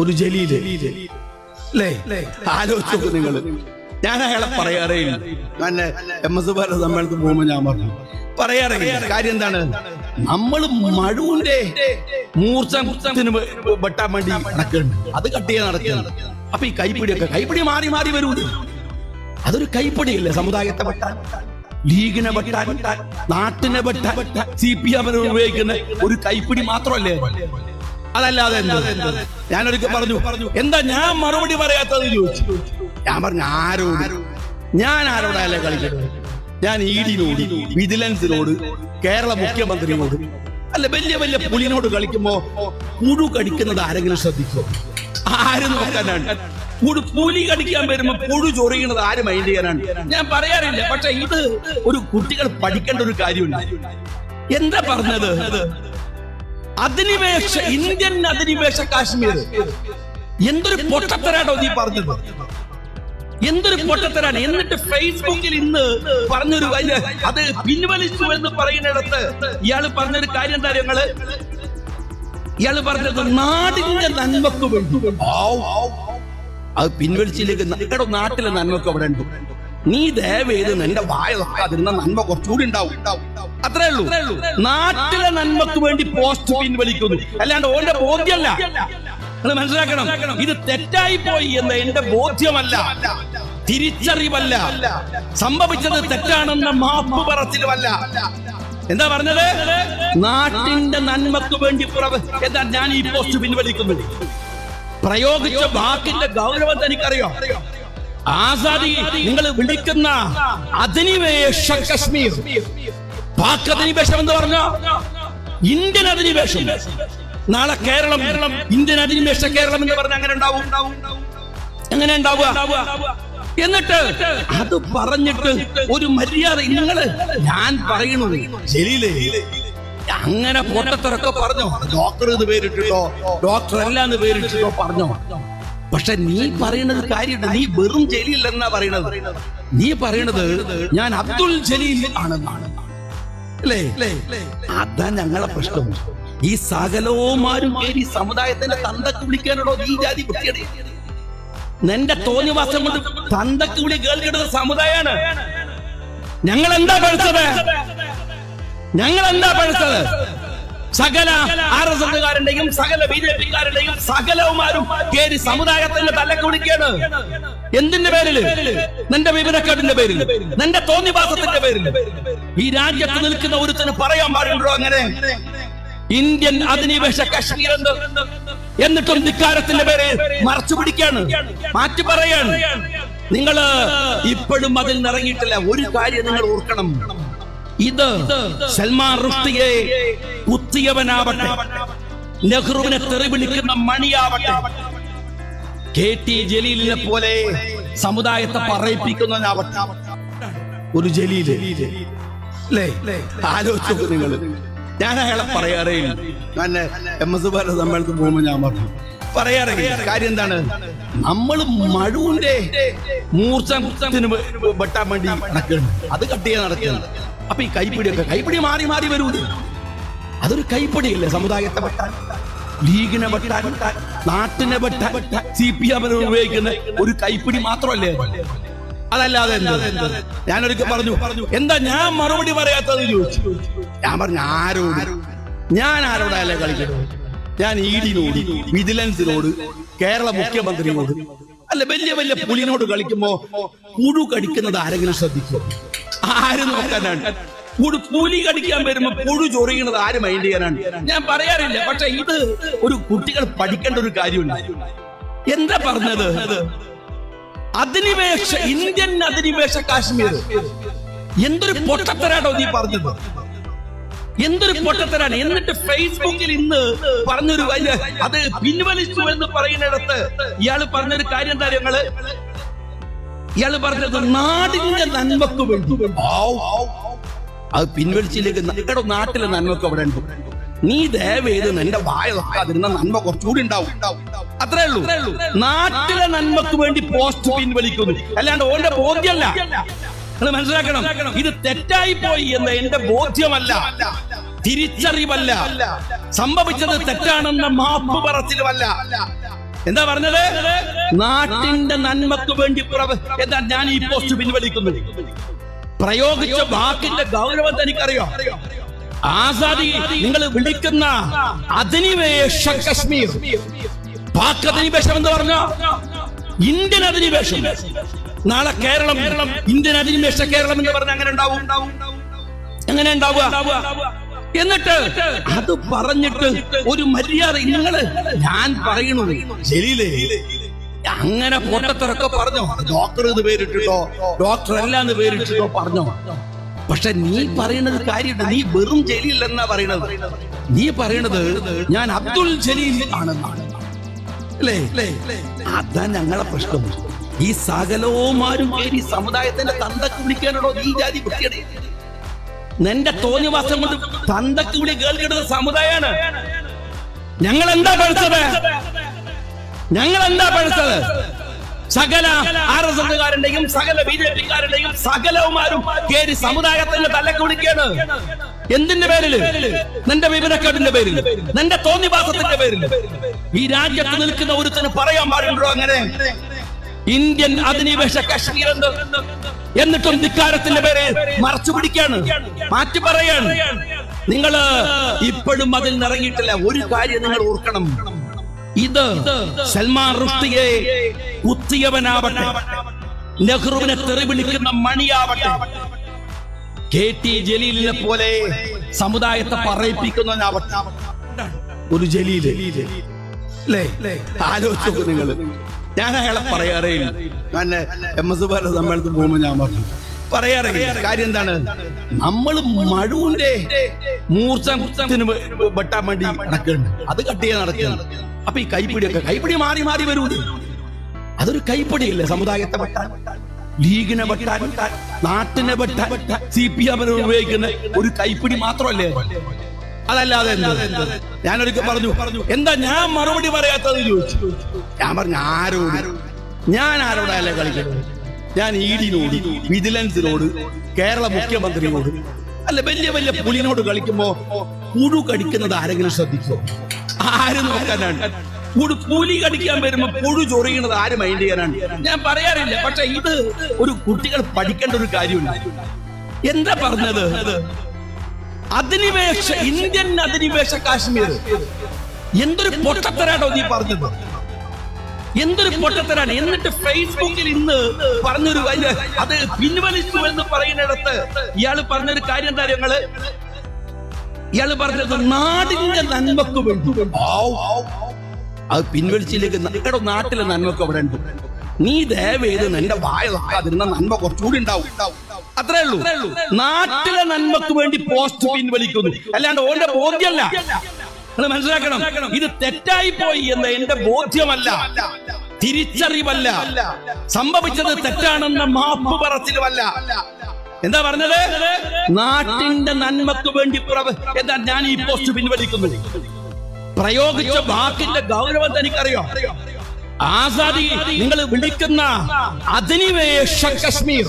ഒരു ജലീൽ. ആലോചിച്ചു നിങ്ങൾ ഞാൻ അയാളെ പറയാറേ ഇല്ല ഞാൻ എം എസ് ബാല സമ്മേളനത്തിൽ പോകുമ്പോ ഞാൻ പറഞ്ഞു. പറയാറേ. കാര്യം എന്താണ്? നമ്മൾ മഴുവിന്റെ മൂർച്ചത്തിന് വെട്ടാൻ വേണ്ടി നടക്കുന്നുണ്ട് അത് കട്ട് ചെയ്യാൻ നടക്കുകയാണ്. അപ്പൊ ഈ കൈപ്പിടിയൊക്കെ കൈപ്പിടി മാറി മാറി വരൂലേ അതൊരു കൈപ്പിടിയല്ലേ സമുദായത്തെ വെട്ടാൻ? ലീഗിനെ വെട്ടാൻ നാട്ടിനെ വെട്ടാൻ സി പി എമ്മിനെ ഉപയോഗിക്കുന്ന ഒരു കൈപ്പിടി മാത്രമല്ലേ? അതല്ലാതെ ഞാനൊരിക്കൽ പറഞ്ഞു എന്താ ഞാൻ മറുപടി പറയാത്തത് ചോദിച്ചു. ഞാൻ പറഞ്ഞു ആരോട്? ഞാൻ ആരോടല്ലേ കളിക്കുന്നത്? ഞാൻ ഇ ഡിനോട് വിജിലൻസിനോട് കേരള മുഖ്യമന്ത്രിയോട് അല്ല വലിയ വലിയ പുലിനോട് കളിക്കുമ്പോ പുഴു കടിക്കുന്നത് ആരെങ്കിലും ശ്രദ്ധിക്കും ആരും നോക്കാനാണ്? പുഴു പുലി കടിക്കാൻ വരുമ്പോ പുഴു ചൊറിയുന്നത് ആര് മൈൻഡ് ചെയ്യാനാണ്? ഞാൻ പറയാറില്ല പക്ഷെ ഇത് ഒരു കുട്ടികൾ പഠിക്കേണ്ട ഒരു കാര്യമുണ്ട്. എന്താ പറഞ്ഞത്? അധിനിവേശ ഇന്ത്യൻ അധിനിവേശ കാശ്മീർ. എന്തൊരു പൊട്ടത്തരാട്ടോ നീ പറഞ്ഞത്? എന്തൊരു പൊട്ടത്തരാണ്? എന്നിട്ട് ഫേസ്ബുക്കിൽ ഇന്ന് പറഞ്ഞൊരു അത് പിൻവലിച്ചു എന്ന് പറയുന്നിടത്ത് ഇയാൾ പറഞ്ഞൊരു കാര്യം എന്താ ഞങ്ങൾ ഇയാൾ പറഞ്ഞത് നാടിന്റെ നന്മക്ക് വേണ്ടി. അത് പിൻവലിച്ചില്ലെങ്കിൽ നിങ്ങളുടെ നാട്ടിലെ നന്മക്ക് അവിടെ ഉണ്ട്. നീ ദയവേത് നിന്റെ വായ നോക്കാതിരുന്ന നന്മ കുറച്ചുകൂടി ഉണ്ടാവും. അത്രേ ഉള്ളൂ. നാട്ടിലെ നന്മക്ക് വേണ്ടി പോസ്റ്റ് പിൻവലിക്കുന്നു. അല്ലാണ്ട് ഓന്റെ ബോധ്യമല്ല. നിങ്ങൾ മനസ്സിലാക്കണം ഇത് തെറ്റായി പോയി എന്ന എന്റെ ബോധ്യമല്ല. തിരിച്ചറിവല്ല. സംഭവിച്ചത് തെറ്റാണെന്ന മാപ്പ് പറച്ചിലുമല്ല. എന്താ പറഞ്ഞത്? നാട്ടിന്റെ നന്മക്ക് വേണ്ടി എന്താ ഞാൻ ഈ പോസ്റ്റ് പിൻവലിക്കുന്നു പ്രയോഗിച്ച വാക്കിന്റെ ഗൗരവം തനിക്കറിയോ? ആസാദി നിങ്ങൾ വിളിക്കുന്ന അധിനിവേശ കശ്മീർ. പാക് അധിനിവേശം എന്ന് പറഞ്ഞോ? ഇന്ത്യൻ അധിനിവേശം. നാളെ കേരളം ഇന്ത്യൻ അധിനിവേശ കേരളം എന്ന് പറഞ്ഞ അങ്ങനെ ഉണ്ടാവും. എങ്ങനെ ഉണ്ടാവുക? എന്നിട്ട് അത് പറഞ്ഞിട്ട് ഒരു മര്യാദ നിങ്ങൾ ഞാൻ പറയണു. ജലീലേ അങ്ങനെ പൊട്ടത്തിറക്കെ പറഞ്ഞോ? ഡോക്ടർ എന്ന് പേരിട്ടിട്ടോ? ഡോക്ടർ അല്ല എന്ന് പേരിട്ടിട്ടോ പറഞ്ഞോ? പക്ഷെ നീ പറയുന്നത് കാര്യമുണ്ട് നീ വെറും ജലീൽ എന്നാ പറയണത് നീ പറയണത് ഞാൻ അബ്ദുൽ ജലീൽ ആണെന്നാണ്. അല്ലേ? അതാ ഞങ്ങളെ പ്രശ്നം. ഈ സകലവുമാരും ഈ സമുദായത്തിന്റെ തന്തക്ക് വിളിക്കാനുള്ള നീ ജാതി നിന്റെ തോന്നിവാസം കൊണ്ട് തന്തക്ക് വിളി കേൾക്കേണ്ടത് സമുദായമാണ് ഞങ്ങൾ എന്താ പഠിച്ചത്? ഞങ്ങൾ എന്താ പഠിച്ചത്? സകല ആർ എസ് എസ്കാരന്റെയും സകല ബി ജെ പിക്കാരുടെയും സകലവുമാരും കേറി സമുദായത്തിന്റെ തലക്ക് വിളിക്കാണ് എന്തിന്റെ പേരിൽ? നിന്റെ വിവരക്കേടിന്റെ പേരിൽ നിന്റെ തോന്നിവാസത്തിന്റെ പേരിൽ ഈ രാജ്യത്ത് നിൽക്കുന്ന ഒരുത്തിന് പറയാൻ പാടുണ്ടോ അങ്ങനെ? ഇന്ത്യൻ അധിനിവേശ കശ്മീർ എന്ത്? എന്നിട്ടും ധിക്കാരത്തിന്റെ പേര് മറച്ചു പിടിക്കാണ് മാറ്റി പറയാണ്. നിങ്ങൾ ഇപ്പോഴും അതിൽ നിറങ്ങിയിട്ടില്ല ഒരു കാര്യം നിങ്ങൾ ഓർക്കണം. ഇത് സൽമാൻ റുഷ്ടിയെ കുത്തിയവനാവട്ടെ. നെഹ്റുവിനെ തെറി വിളിക്കുന്ന മണിയാവട്ടെ. കെ ടി ജലീലിനെ പോലെ സമുദായത്തെ പറയിപ്പിക്കുന്നവനാവട്ടെ. ഒരു ജലീൽ. ആലോചിച്ചു നിങ്ങൾ. ഞാൻ അയാളെ പറയാറേ ഞാൻ എം എസ് ബാല സമ്മേളനത്തിൽ പോകുമ്പോ ഞാൻ പറഞ്ഞു. പറയാറേ കാര്യം എന്താണ്? നമ്മൾ മഴുവിന്റെ മൂർച്ചത്തിന് വെട്ടാൻ വേണ്ടി നടക്കുന്നു അത് കട്ടിയാ നടക്കുകയാണ്. അപ്പൊ ഈ കൈപ്പിടിയൊക്കെ കൈപ്പിടി മാറി മാറി വരൂ. അതൊരു കൈപ്പിടിയല്ലേ സമുദായത്തെ വെട്ടാൻ? ലീഗിനെ വെട്ടാൻ നാട്ടിനെ വെട്ടാൻ സി പി എമ്മിനെ ഉപയോഗിക്കുന്ന ഒരു കൈപ്പിടി മാത്രമല്ലേ അത്? അതല്ലാതെ ഞാനൊരിക്കൽ പറഞ്ഞു എന്താ ഞാൻ മറുപടി പറയാത്തത് ചോദിച്ചു. ഞാൻ പറഞ്ഞു ആരോട്? ഞാൻ ആരോടല്ലേ കളിക്കുന്നത്? ഞാൻ ഇ ഡിനോട് വിജിലൻസിനോട് കേരള മുഖ്യമന്ത്രിയോട് അല്ല വലിയ വലിയ പുലിനോട് കളിക്കുമ്പോ കുഴു കടിക്കുന്നത് ആരെങ്കിലും ശ്രദ്ധിക്കും? ആരും നോക്കാനാണ്? കൂട് കൂലി കടിക്കാൻ വരുമ്പോ പുഴു ചൊറിയുന്നത് ആര് മൈൻഡ് ചെയ്യാനാണ്? ഞാൻ പറയാറില്ല പക്ഷെ ഇത് ഒരു കുട്ടികൾ പഠിക്കേണ്ട ഒരു കാര്യമുണ്ട്. എന്താ പറഞ്ഞത്? അധിനിവേശ ഇന്ത്യൻ അധിനിവേശ കാശ്മീർ. എന്തൊരു പൊട്ടത്തരാട്ടോ നീ പറഞ്ഞത്? എന്തൊരു പൊട്ടത്തരാണ്? എന്നിട്ട് ഫേസ്ബുക്കിൽ ഇന്ന് പറഞ്ഞൊരു അത് പിൻവലിച്ചു എന്ന് പറയുന്നിടത്ത് ഇയാൾ പറഞ്ഞൊരു കാര്യം എന്താ ഞങ്ങൾ ഇയാൾ പറഞ്ഞത് നാടിന്റെ നന്മക്ക് വേണ്ടി. അത് പിൻവലിച്ചില്ലെങ്കിൽ നിങ്ങളുടെ നാട്ടിലെ നന്മക്ക് അവിടെ ഉണ്ട്. നീ ദയവേത് നിന്റെ വായ നോക്കാതിരുന്ന നന്മ കുറച്ചുകൂടി ഉണ്ടാവും. അത്രേ ഉള്ളൂ. നാട്ടിലെ നന്മക്ക് വേണ്ടി പോസ്റ്റ് പിൻവലിക്കുന്നു. അല്ലാണ്ട് ഓന്റെ ബോധ്യമല്ല. നിങ്ങൾ മനസ്സിലാക്കണം. ഇത് തെറ്റായി പോയി എന്ന് എന്റെ ബോധ്യമല്ല. തിരിച്ചറിവല്ല. സംഭവിച്ചത് തെറ്റാണെന്ന മാപ്പ് പറച്ചിലുമല്ല. എന്താ പറഞ്ഞത്? നാട്ടിന്റെ നന്മക്ക് വേണ്ടി എന്താ ഞാൻ ഈ പോസ്റ്റ് പിൻവലിക്കുന്നു. പ്രയോഗിച്ച വാക്കിന്റെ ഗൗരവം തനിക്കറിയോ ആസാദി നിങ്ങൾ വിളിക്കുന്ന അധിനിവേശ കശ്മീർ. പാക് അധിനിവേശം എന്ന് പറഞ്ഞോ? ഇന്ത്യൻ അധിനിവേശം. നാളെ കേരളം ഇന്ത്യൻ അധിനിവേശ കേരളം എന്ന് പറഞ്ഞ അങ്ങനെ ഉണ്ടാവും. എങ്ങനെ ഉണ്ടാവുക? എന്നിട്ട് അത് പറഞ്ഞിട്ട് ഒരു മര്യാദ നിങ്ങൾ ഞാൻ പറയണു ജലീലേ അങ്ങനെ പൊട്ടത്തരൊക്കെ പറഞ്ഞോ? ഡോക്ടർ ഇത് പേരിട്ടിട്ടോ? ഡോക്ടർ അല്ല എന്ന് പേരിട്ടിട്ടോ പറഞ്ഞോ? പക്ഷെ നീ പറയുന്നത് കാര്യമുണ്ട് നീ വെറും ജലീൽ എന്നാ പറയണത്. നീ പറയണത് ഞാൻ അബ്ദുൽ ജലീൽ ആണെന്നാണ്. അല്ലേ? അതാ ഞങ്ങളെ പ്രശ്നം. ഈ സകലവുമാരും ഈ സമുദായത്തിന്റെ തന്തക്ക് വിളിക്കാനുള്ള നീ ജാതി കുട്ടിയുടെ നിന്റെ തോന്നിവാസം കൊണ്ട് തന്തക്ക് കൂടി കേൾക്കുന്നത് സമുദായാണ്. ഞങ്ങൾ എന്താ പഠിച്ചത്? ഞങ്ങൾ എന്താ പഠിച്ചത്? സകല ആർ എസ് എസ്കാരുടെയും സകല ബി ജെ പിക്കാരുടെയും സകലവുമാരും കയറി സമുദായത്തിന്റെ തലക്ക് വിളിക്കാണ് എന്തിന്റെ പേരിൽ? നിന്റെ വിവരക്കേടിന്റെ പേരിൽ നിന്റെ തോന്നിവാസത്തിന്റെ പേരിൽ ഈ രാജ്യത്ത് നിൽക്കുന്ന ഒരുത്തിന് പറയാൻ പാടുണ്ടോ അങ്ങനെ. ഇന്ത്യൻ അധിനിവേശ കശ്മീർ എന്നിട്ടും ധിക്കാരത്തിന്റെ പേര് മറച്ചു പിടിക്കാണ്. മാറ്റി പറയാണ്. നിങ്ങൾ ഇപ്പോഴും അതിൽ നിറങ്ങിയിട്ടില്ല. ഒരു കാര്യം നിങ്ങൾ ഓർക്കണം. ഇത് സൽമാൻ റുഷ്ദിയെ കുത്തിയവനാവട്ടെ. നെഹ്റുവിനെ തെറി വിളിക്കുന്ന മണിയാവട്ടെ. കെ ടി ജലീലിനെ പോലെ സമുദായത്തെ പറയിപ്പിക്കുന്നവനാവട്ടെ. ഒരു ജലീൽ. അല്ലേ? ആലോചിച്ചു നിങ്ങൾ ഞാൻ അയാളെ പറയാറേ ഇല്ല ഞാൻ എം എസ് ബാല സമ്മേളനത്തിൽ പോകുമ്പോ ഞാൻ പറഞ്ഞു. പറയാറേ കാര്യം എന്താണ്? നമ്മൾ മഴുവിന്റെ മൂർച്ചത്തിന് വെട്ടാൻ വേണ്ടി നടക്കുന്നുണ്ട് അത് കട്ട് ചെയ്യാൻ നടക്കുകയാണ്. അപ്പൊ ഈ കൈപ്പിടിയൊക്കെ കൈപ്പിടി മാറി മാറി വരൂലേ അതൊരു കൈപ്പിടിയല്ലേ സമുദായത്തെ വെട്ടാൻ? ലീഗിനെ വെട്ടാൻ? നാട്ടിനെ വെട്ടാൻ? സി പി എമ്മിനെ ഉപയോഗിക്കുന്ന ഒരു കൈപ്പിടി മാത്രമല്ലേ? അതല്ലാതെ ഞാനൊരിക്കൽ പറഞ്ഞു എന്താ ഞാൻ മറുപടി പറയാത്തത് ചോദിച്ചു. ഞാൻ പറഞ്ഞു ആരോട്? ഞാൻ ആരോടല്ലേ കളിക്കുന്നത്? ഞാൻ ഇ ഡിനോട് വിജിലൻസിനോട് കേരള മുഖ്യമന്ത്രിയോട് അല്ല വലിയ വലിയ പുലിനോട് കളിക്കുമ്പോ പുഴു കടിക്കുന്നത് ആരെങ്കിലും ശ്രദ്ധിക്കോ ആര് നോക്കാനാണ്. പുഴു പുലി കടിക്കാൻ വരുമ്പോ പുഴു ചൊറിയുന്നത് ആര് മൈൻഡ് ചെയ്യാനാണ്. ഞാൻ പറയാറില്ല പക്ഷെ ഇത് ഒരു കുട്ടികൾ പഠിക്കേണ്ട ഒരു കാര്യമുണ്ട്. എന്താ പറഞ്ഞത്? അധിനിവേശ ഇന്ത്യൻ അധിനിവേശ കാശ്മീർ. എന്തൊരു പൊട്ടത്തരാട്ടോ നീ പറഞ്ഞത്? എന്തൊരു പൊട്ടത്തരാണ്? എന്നിട്ട് ഫേസ്ബുക്കിൽ ഇന്ന് പറഞ്ഞൊരു അത് പിൻവലിച്ചു എന്ന് പറയുന്നിടത്ത് ഇയാൾ പറഞ്ഞൊരു കാര്യം എന്താ ഞങ്ങൾ ഇയാൾ പറഞ്ഞത് നാടിന്റെ നന്മക്ക് വേണ്ടി. അത് പിൻവലിച്ചിലേക്ക് നിങ്ങളുടെ നാട്ടിലെ നന്മക്ക് അവിടെ ഉണ്ട്. നീ ദയവേത് നിന്റെ വായ നോക്കാതിരുന്ന നന്മ കുറച്ചുകൂടി ഉണ്ടാവും. അത്രേ ഉള്ളൂ. നാട്ടിലെ നന്മക്ക് വേണ്ടി പോസ്റ്റ് പിൻവലിക്കുന്നു. അല്ലാണ്ട് ഓന്റെ ബോധ്യമല്ല നിങ്ങൾ മനസ്സിലാക്കണം ഇത് തെറ്റായി പോയി എന്ന് എന്റെ ബോധ്യമല്ല. തിരിച്ചറിവല്ല. സംഭവിച്ചത് തെറ്റാണെന്ന മാപ്പ് പറച്ചിലുമല്ല. എന്താ പറഞ്ഞത്? നാട്ടിന്റെ നന്മക്ക് വേണ്ടി എന്താ ഞാൻ ഈ പോസ്റ്റ് പിൻവലിക്കുന്നു? പ്രയോഗിച്ച വാക്കിന്റെ ഗൗരവം തനിക്കറിയോ? ആസാദി നിങ്ങൾ വിളിക്കുന്ന അധിനിവേശ കശ്മീർ.